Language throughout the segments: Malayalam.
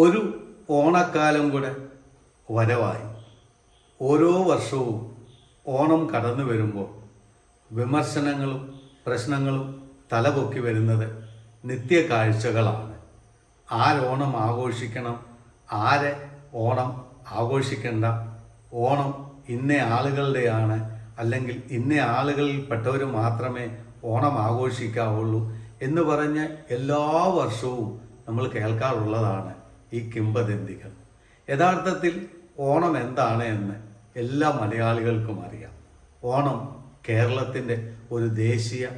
ഒരു ഓണക്കാലം കൂടെ വരവായി. ഓരോ വർഷവും ഓണം കടന്നു വരുമ്പോൾ വിമർശനങ്ങളും പ്രശ്നങ്ങളും തലപൊക്കി വരുന്നത് നിത്യ കാഴ്ചകളാണ്. ആരോണം ആഘോഷിക്കണം ആരെ ഓണം ആഘോഷിക്കേണ്ട ഓണം ഇന്ന ആളുകളുടെയാണ് അല്ലെങ്കിൽ ഇന്ന ആളുകളിൽപ്പെട്ടവർ മാത്രമേ ഓണം ആഘോഷിക്കാവുള്ളൂ എന്ന് പറഞ്ഞ് എല്ലാ വർഷവും നമ്മൾ കേൾക്കാറുള്ളതാണ്. ഈ കിംബദന്തികൾ യഥാർത്ഥത്തിൽ ഓണം എന്താണ് എന്ന് എല്ലാ മലയാളികൾക്കും അറിയാം. ഓണം കേരളത്തിന്റെ ഒരു ദേശീയ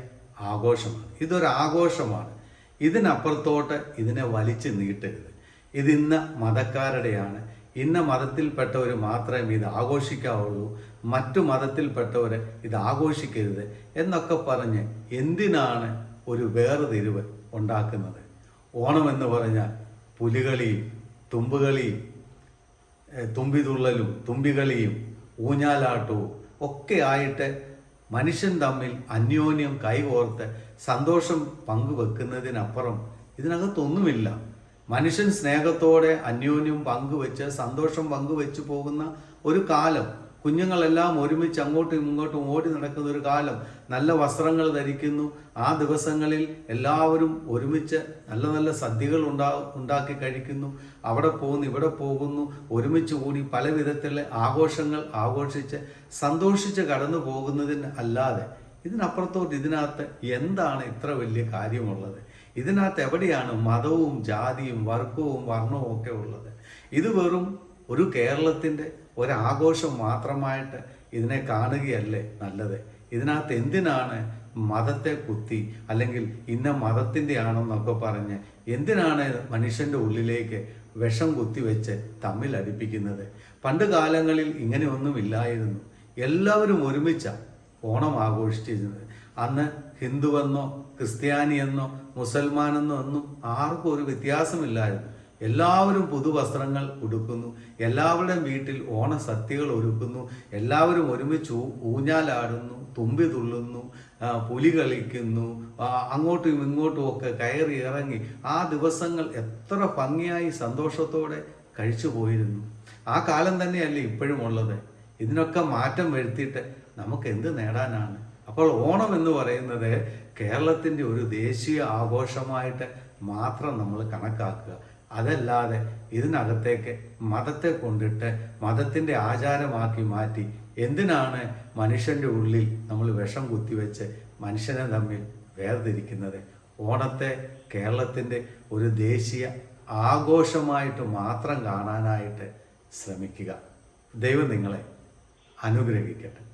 ആഘോഷമാണ്. ഇതൊരു ആഘോഷമാണ്. ഇതിനപ്പുറത്തോട്ട് ഇതിനെ വലിച്ചു നീട്ടരുത്. ഇത് ഇന്ന മതക്കാരുടെയാണ്. ഇന്ന മതത്തിൽപ്പെട്ടവർ മാത്രമേ ഇത് ആഘോഷിക്കാവുള്ളൂ. മറ്റു മതത്തിൽപ്പെട്ടവർ ഇത് ആഘോഷിക്കരുത് എന്നൊക്കെ പറഞ്ഞ് എന്തിനാണ് ഒരു വേറെ വേർതിരിവ് ഉണ്ടാക്കുന്നത്? ഓണം എന്ന് പറഞ്ഞാൽ പുലികളിയും തുമ്പുകളിയും തുമ്പിതുള്ളലും തുമ്പികളിയും ഊഞ്ഞാലാട്ടവും ഒക്കെ ആയിട്ട് മനുഷ്യൻ തമ്മിൽ അന്യോന്യം കൈകോർത്ത് സന്തോഷം പങ്കുവെക്കുന്നതിനപ്പുറം ഇതിനകത്തൊന്നുമില്ല. മനുഷ്യൻ സ്നേഹത്തോടെ അന്യോന്യം പങ്കുവെച്ച് സന്തോഷം പങ്കുവെച്ച് പോകുന്ന ഒരു കാലം കുഞ്ഞുങ്ങളെല്ലാം ഒരുമിച്ച് അങ്ങോട്ടും ഇങ്ങോട്ടും ഓടി നടക്കുന്ന ഒരു കാലം നല്ല വസ്ത്രങ്ങൾ ധരിക്കുന്നു. ആ ദിവസങ്ങളിൽ എല്ലാവരും ഒരുമിച്ച് നല്ല നല്ല സദ്യകൾ ഉണ്ടാ ഉണ്ടാക്കി കഴിക്കുന്നു. അവിടെ പോകുന്നു ഇവിടെ പോകുന്നു. ഒരുമിച്ച് കൂടി പല വിധത്തിലുള്ള ആഘോഷങ്ങൾ ആഘോഷിച്ച് സന്തോഷിച്ച് കടന്നു പോകുന്നതിന് അല്ലാതെ ഇതിനപ്പുറത്തോട്ട് ഇതിനകത്ത് എന്താണ് ഇത്ര വലിയ കാര്യമുള്ളത്? ഇതിനകത്ത് എവിടെയാണ് മതവും ജാതിയും വർഗവും വർണവും ഒക്കെ ഉള്ളത്? ഇത് വെറും ഒരു കേരളത്തിന്റെ ഒരാഘോഷം മാത്രമായിട്ട് ഇതിനെ കാണുകയല്ലേ നല്ലത്? ഇതിനകത്ത് എന്തിനാണ് മതത്തെ കുത്തി അല്ലെങ്കിൽ ഇന്ന മതത്തിന്റെ ആണെന്നൊക്കെ പറഞ്ഞ് എന്തിനാണ് മനുഷ്യന്റെ ഉള്ളിലേക്ക് വിഷം കുത്തിവെച്ച് തമ്മിൽ അടുപ്പിക്കുന്നത്? പണ്ട് കാലങ്ങളിൽ ഇങ്ങനെയൊന്നുമില്ലായിരുന്നു. എല്ലാവരും ഒരുമിച്ച ഓണം ആഘോഷിച്ചിരുന്നത്. അന്ന് ഹിന്ദുവെന്നോ ക്രിസ്ത്യാനിയെന്നോ മുസൽമാനെന്നോ ഒന്നും ആർക്കും ഒരു വ്യത്യാസമില്ലായിരുന്നു. എല്ലാവരും പുതുവസ്ത്രങ്ങൾ ഉടുക്കുന്നു. എല്ലാവരുടെയും വീട്ടിൽ ഓണസദ്യകൾ ഒരുക്കുന്നു. എല്ലാവരും ഒരുമിച്ച് ഊഞ്ഞാലാടുന്നു തുമ്പി തുള്ളുന്നു പുലി കളിക്കുന്നു അങ്ങോട്ടും ഇങ്ങോട്ടും ഒക്കെ കയറി ഇറങ്ങി ആ ദിവസങ്ങൾ എത്ര ഭംഗിയായി സന്തോഷത്തോടെ കഴിച്ചു പോയിരുന്നു. ആ കാലം തന്നെയല്ലേ ഇപ്പോഴും ഉള്ളത്. ഇതിനൊക്കെ മാറ്റം വരുത്തിയിട്ട് നമുക്ക് എന്ത് നേടാനാണ്? അപ്പോൾ ഓണം എന്ന് പറയുന്നത് കേരളത്തിന്റെ ഒരു ദേശീയ ആഘോഷമായിട്ട് മാത്രം നമ്മൾ കണക്കാക്കുക. അതല്ലാതെ ഇതിനകത്തേക്ക് മതത്തെ കൊണ്ടിട്ട് മതത്തിന്റെ ആചാരമാക്കി മാറ്റി എന്തിനാണ് മനുഷ്യന്റെ ഉള്ളിൽ നമ്മൾ വിഷം കുത്തിവെച്ച് മനുഷ്യനെ തമ്മിൽ വേർതിരിക്കുന്നത്? ഓണത്തെ കേരളത്തിന്റെ ഒരു ദേശീയ ആഘോഷമായിട്ട് മാത്രം കാണാനായിട്ട് ശ്രമിക്കുക. ദൈവം നിങ്ങളെ അനുഗ്രഹിക്കട്ടെ.